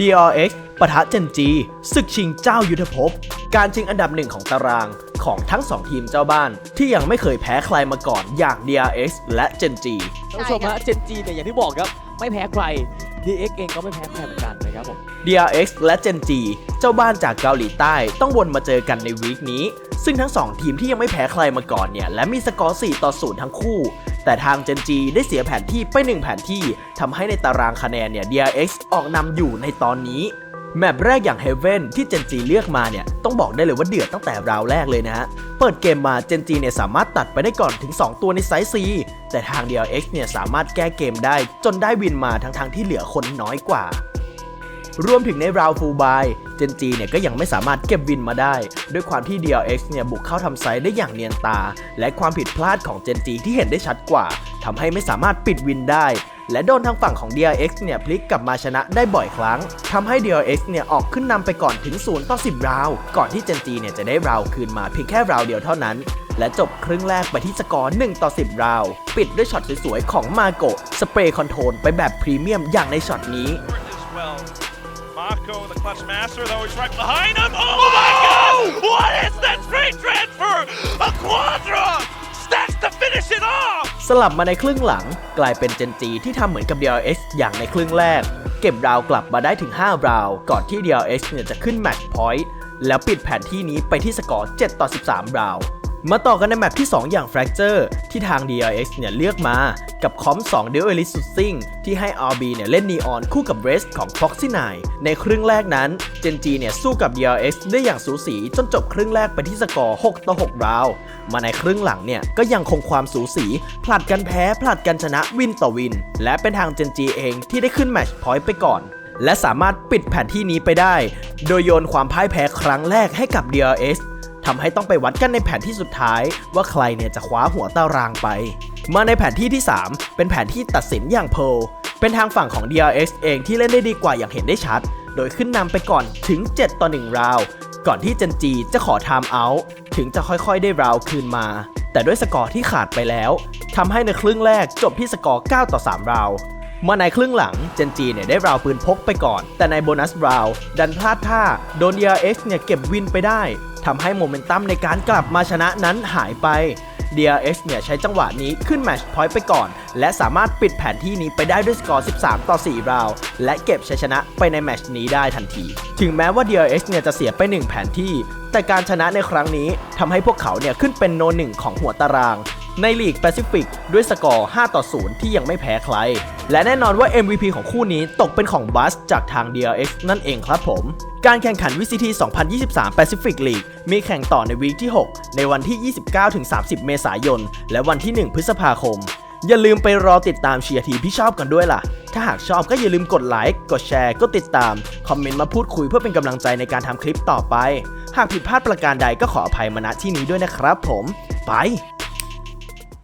DRX ปะทะเจนจีศึกชิงเจ้ายุทธภพ การชิงอันดับหนึ่งของตารางของทั้งสองทีมเจ้าบ้าน ที่ยังไม่เคยแพ้ใครมาก่อนอย่าง DRX และเจนจีท่านผู้ชมฮะเจนจีเนี่ยอย่างที่บอกครับ ไม่แพ้ใคร DX เองก็ไม่แพ้ใครเหมือนกันนะครับผม DRX และ Gen G เจ้าบ้านจากเกาหลีใต้ต้องวนมาเจอกันในวีคนี้ ซึ่งทั้ง 2 ทีมที่ยังไม่แพ้ใครมาก่อนเนี่ยและมีสกอร์ 4 ต่อ 0 ทั้งคู่แต่ทาง Gen G ได้เสียแผนที่ไป 1 แผนที่ทำให้ในตารางคะแนนเนี่ย DRX ออกนำอยู่ในตอนนี้ แมปแรกอย่าง Heaven ที่ Gen G เลือกมาเนี่ย ต้องบอกได้เลยว่าเดือดตั้งแต่ราวแรกเลยนะฮะ เปิดเกมมา Gen G เนี่ยสามารถตัดไปได้ก่อนถึง 2 ตัวในไซส์ C แต่ทาง DRX เนี่ยสามารถแก้เกมได้ จนได้วินมาทั้งๆที่เหลือคนน้อยกว่า รวมถึงในราวฟูลบาย เจนจีเนี่ยก็ยังไม่สามารถเก็บวินมาได้ ด้วยความที่ DLX เนี่ยบุกเข้าทำไซด์ได้อย่างเนียนตา และความผิดพลาดของเจนจีที่เห็นได้ชัดกว่าทำให้ไม่สามารถปิดวินได้ และโดนทางฝั่งของ DLX เนี่ยพลิกกลับมาชนะได้บ่อยครั้งทำให้ DLX เนี่ยออกขึ้นนำไปก่อนถึง0ต่อ10 ราว ก่อนที่เจนจีเนี่ยจะได้ราวคืนมาเพียงแค่ราวเดียวเท่านั้นและจบครึ่งแรกไปที่สกอร์ 1 ต่อ 10 ราว ปิดด้วยช็อตสวยๆ ของมาโกสเปรย์คอนโทรลไปแบบพรีเมียมอย่างในช็อตนี้ Mako, the clutch master, though, he's right behind him. Oh, my god! What is that straight transfer? A quadra! Stacks to finish it off! สลับมาในครึ่งหลัง กลายเป็นเจนจีที่ทำเหมือนกับ DRX อย่างในครึ่งแรก เก็บราวกลับมาได้ถึง 5 ราว ก่อนที่ DRX เนี่ยจะขึ้นแมตช์พอยต์แล้วปิดแผนที่นี้ไปที่สกอร์ 7 ต่อ 13 ราว มาต่อกันในแมปที่ 2 อย่าง Fracture ที่ทาง DRX เนี่ยเลือกมา กับคอม2 Duelist สุดซิงที่ให้ RB เนี่ยเล่น Neon คู่กับ r e s ของ Proxy 9ในครึ่งแรกนั้น Gen G เนี่ยสู้กับ DRX ได้อย่างสูสี จนจบครึ่งแรกไปที่สกอร์ 6 ต่อ 6 ราว มาในครึ่งหลังเนี่ยก็ยังคงความสูสี ผลัดกันแพ้ ผลัดกันชนะวินต่อวิน และเป็นทาง Gen G เองที่ได้ขึ้นแมชพอยต์ไปก่อนและสามารถปิดแผนที่นี้ไปได้ โดยโยนความพ่ายแพ้ครั้งแรกให้กับ DRX ทำให้ต้องไปวัดกันในแผนที่สุดท้าย ว่าใครเนี่ยจะคว้าหัวตารางไป มาในแผนที่ที่ 3 เป็นแผนที่ตัดสินอย่างเพลเป็นทางฝั่งของ DRX เองที่เล่นได้ดีกว่าอย่างเห็นได้ชัด โดยขึ้นนำไปก่อนถึง 7 ต่อ 1 ราว ก่อนที่เจนจีจะขอไทม์เอาท์ถึงจะค่อยๆได้ราวคืนมา แต่ด้วยสกอร์ที่ขาดไปแล้วทำให้ในครึ่งแรกจบที่สกอร์ 9 ต่อ 3 ราวมาในครึ่งหลังเจนจีเนี่ยได้ราวปืนพกไปก่อน แต่ในโบนัสราวดันพลาดท่า โดน DRX เนี่ยเก็บวินไปได้ ทำให้โมเมนตัมในการกลับมาชนะนั้นหายไป DRX เนี่ยใช้จังหวะนี้ขึ้นแมชพอยต์ไปก่อน และสามารถปิดแผนที่นี้ไปได้ด้วยสกอร์ 13 ต่อ 4 ราว และเก็บชัยชนะไปในแมชนี้ได้ทันที ถึงแม้ว่า DRX เนี่ยจะเสียไป 1 แผนที่ แต่การชนะในครั้งนี้ทำให้พวกเขาเนี่ยขึ้นเป็นโนหนึ่งของหัวตาราง ในลีกแปซิฟิกด้วยสกอร์ 5 ต่อ 0 ที่ยังไม่แพ้ใคร และแน่นอนว่า MVP ของคู่นี้ตกเป็นของบัสจากทาง DRX นั่นเองครับผม การแข่งขัน VCT 2023 Pacific League มีแข่งต่อในวีคที่ 6 ในวันที่ 29-30 เมษายน และวันที่ 1 พฤษภาคม อย่าลืมไปรอติดตามเชียร์ทีมที่ชอบกันด้วยล่ะ ถ้าหากชอบก็อย่าลืมกดไลค์ กดแชร์ กดติดตาม คอมเมนต์มาพูดคุยเพื่อเป็นกำลังใจในการทำคลิปต่อไป หากผิดพลาดประการใดก็ขออภัยมาณที่นี้ด้วยนะครับผม ไป